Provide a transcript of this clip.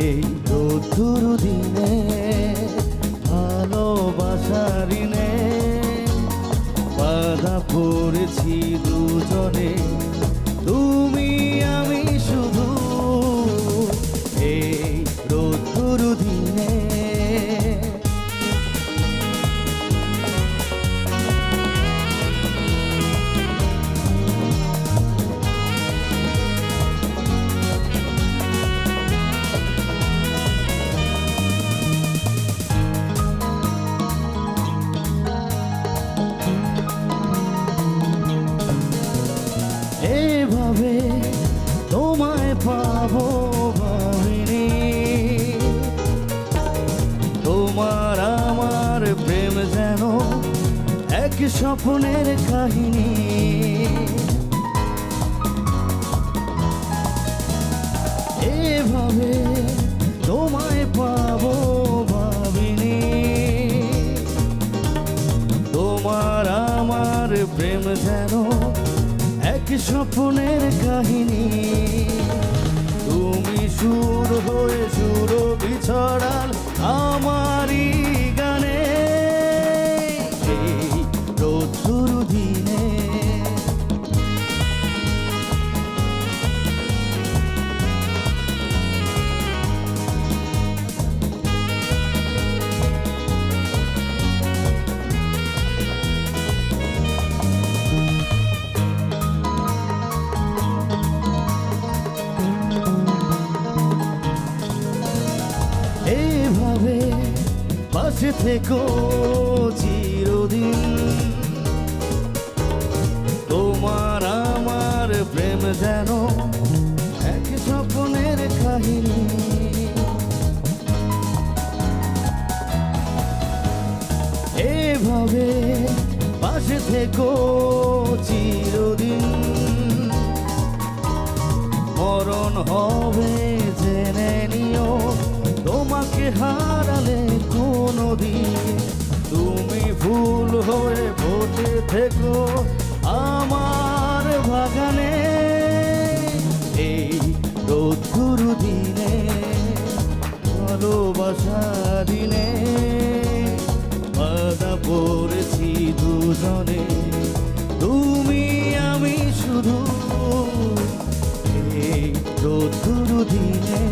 এই বাধা পড়েছি দুজনে। তুমি আমি শুধু এভাবে তোমায় পাবো ভাবিনি তোমার আমার প্রেম যেন এক স্বপ্নের কাহিনী। এভাবে তোমায় পাবো ভাবিনি তোমার আমার প্রেম যেন স্বপ্নের কাহিনী? তুমি সুর হয়ে সুর বিছড়াল আমারই পাশে থেকো চিরদিন। তোমার আমার প্রেম যেন এক স্বপ্নের কাহিনী। এভাবে পাশে থেকো চিরদিন। মরণ হবে জেনে নিও, তোমাকে হারালে কোনো দিন তুমি ভুল হয়ে বসে থেকো আমার বাগানে। এই রোদ্দুর দিনে, ভালোবাসা দিনে, বাধা পড়েছি দুজনে। তুমি, আমি শুধু এই রোদ্দুর দিনে।